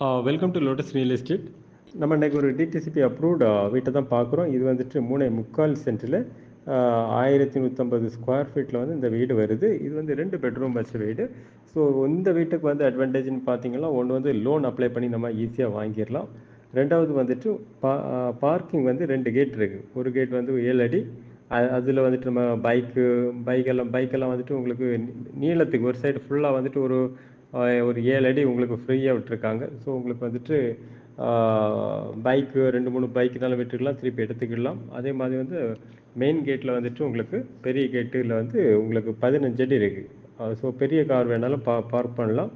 Welcome to Lotus real estate நம்ம இன்றைக்கி ஒரு டிடிசிபி அப்ரூவ்டு uh, வீட்டை தான் பார்க்குறோம். இது வந்துட்டு மூணே முக்கால் சென்ட்டில் uh, ஆயிரத்தி நூற்றம்பது ஸ்கொயர் ஃபீட்டில் வந்து இந்த வீடு வருது. இது வந்து ரெண்டு பெட்ரூம் வச்ச வீடு. ஸோ இந்த வீட்டுக்கு வந்து அட்வான்டேஜ்னு பார்த்தீங்கன்னா ஒன்று வந்து லோன் அப்ளை பண்ணி நம்ம ஈஸியாக வாங்கிடலாம். ரெண்டாவது வந்துட்டு பா uh, பார்க்கிங் வந்து ரெண்டு கேட் இருக்குது ஒரு கேட் வந்து ஏழு அடி. அதில் வந்துட்டு நம்ம பைக்கு பைக்கெல்லாம் பைக்கெல்லாம் வந்துட்டு உங்களுக்கு நீளத்துக்கு ஒரு சைடு ஃபுல்லாக வந்துட்டு ஒரு ஒரு ஏழு அடி உங்களுக்கு ஃப்ரீயாக விட்டுருக்காங்க. ஸோ உங்களுக்கு வந்துட்டு பைக்கு ரெண்டு மூணு பைக்குனாலும் விட்டுக்கலாம் திருப்பி எடுத்துக்கிடலாம். அதே மாதிரி வந்து மெயின் கேட்டில் வந்துட்டு உங்களுக்கு பெரிய கேட்டில் வந்து உங்களுக்கு பதினஞ்சு அடி இருக்குது ஸோ பெரிய கார் வேணாலும் பா பார்க் பண்ணலாம்.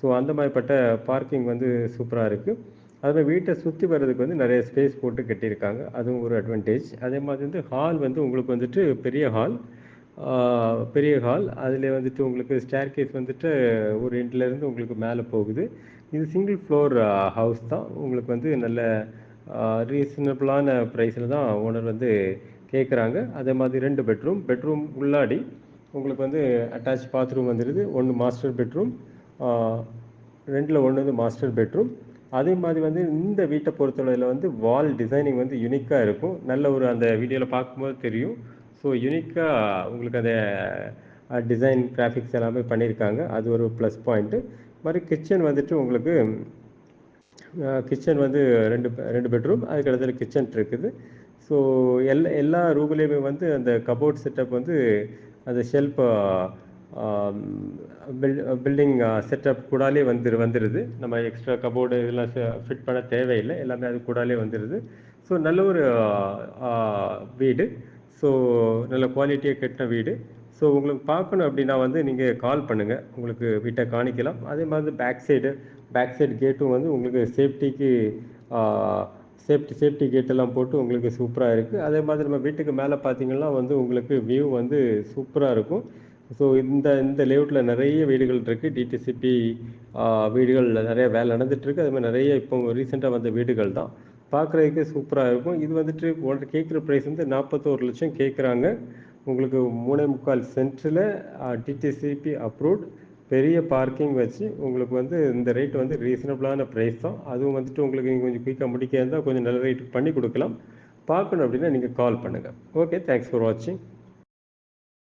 ஸோ அந்த மாதிரிப்பட்ட பார்க்கிங் வந்து சூப்பராக இருக்குது அதுமாதிரி வீட்டை சுற்றி வர்றதுக்கு வந்து நிறைய ஸ்பேஸ் போட்டு கட்டியிருக்காங்க. அதுவும் ஒரு அட்வான்டேஜ் அதே மாதிரி வந்து ஹால் வந்து உங்களுக்கு வந்துட்டு பெரிய ஹால் பெரிய ஹால். அதில் வந்துட்டு உங்களுக்கு ஸ்டேர் கேஸ் வந்துட்டு ஒரு எண்ட்லேருந்து உங்களுக்கு மேலே போகுது. இது சிங்கிள் ஃப்ளோர் ஹவுஸ் தான். உங்களுக்கு வந்து நல்ல ரீசனபிளான ப்ரைஸில் தான் ஓனர் வந்து கேட்குறாங்க அதே மாதிரி ரெண்டு பெட்ரூம் பெட்ரூம் உள்ளாடி உங்களுக்கு வந்து அட்டாச் பாத்ரூம் வந்துடுது ஒன்று மாஸ்டர் பெட்ரூம் ரெண்டில் ஒன்று வந்து மாஸ்டர் பெட்ரூம் அதே மாதிரி வந்து இந்த வீட்டை பொறுத்தளவில் வந்து வால் டிசைனிங் வந்து யூனிக்காக இருக்கும். நல்ல ஒரு அந்த வீடியோவில் பார்க்கும்போது தெரியும். ஸோ யூனிக்காக உங்களுக்கு அந்த டிசைன் கிராஃபிக்ஸ் எல்லாமே பண்ணியிருக்காங்க. அது ஒரு ப்ளஸ் பாயிண்ட்டு மாதிரி கிச்சன் வந்துட்டு உங்களுக்கு கிச்சன் வந்து ரெண்டு ரெண்டு பெட்ரூம் அதுக்கு இடத்துல கிச்சன் இருக்குது. ஸோ எல்லா எல்லா ரூம்லேயுமே வந்து அந்த கபோர்ட் செட்டப் வந்து அந்த ஷெல்ஃப் பில்டிங் செட்டப் கூடாலே வந்துரு வந்துடுது நம்ம எக்ஸ்ட்ரா கபோர்டு இதெல்லாம் ஃபிட் பண்ண தேவையில்லை. எல்லாமே அது கூடாலே வந்துடுது ஸோ நல்ல ஒரு வீடு. ஸோ நல்ல குவாலிட்டியாக கட்டின வீடு. ஸோ உங்களுக்கு பார்க்கணும் அப்படின்னா வந்து நீங்கள் கால் பண்ணுங்கள் உங்களுக்கு வீட்டை காணிக்கலாம். அதே மாதிரி பேக் சைடு பேக் சைடு கேட்டும் வந்து உங்களுக்கு சேஃப்டிக்கு சேஃப்டி சேஃப்டி கேட்டெல்லாம் போட்டு உங்களுக்கு சூப்பராக இருக்குது அதே மாதிரி நம்ம வீட்டுக்கு மேலே பார்த்தீங்கன்னா வந்து உங்களுக்கு வியூ வந்து சூப்பராக இருக்கும். ஸோ இந்த இந்த லேஅவுட்டில் நிறைய வீடுகள் இருக்குது டிடிசிபி வீடுகள் நிறைய வேலை நடந்துகிட்ருக்கு அது மாதிரி நிறைய இப்போ ரீசெண்டாக வந்த வீடுகள் தான். பார்க்குறதுக்கே சூப்பராக இருக்கும். இது வந்துட்டு உங்கள்ட்ட கேட்குற ப்ரைஸ் வந்து நாற்பத்தோரு லட்சம் கேட்குறாங்க உங்களுக்கு மூணே முக்கால் சென்ட்டில் டிடிசிபி அப்ரூவ்ட் பெரிய பார்க்கிங் வச்சு உங்களுக்கு வந்து இந்த ரேட் வந்து ரீசனபிளான ப்ரைஸ் தான். அதுவும் வந்துட்டு உங்களுக்கு நீங்கள் கொஞ்சம் குயிக்காக முடிக்க இருந்தால் கொஞ்சம் நல்ல ரேட்டுக்கு பண்ணி கொடுக்கலாம். பார்க்கணும் அப்படின்னா நீங்கள் கால் பண்ணுங்கள் ஓகே தேங்க்ஸ் ஃபார் வாட்சிங்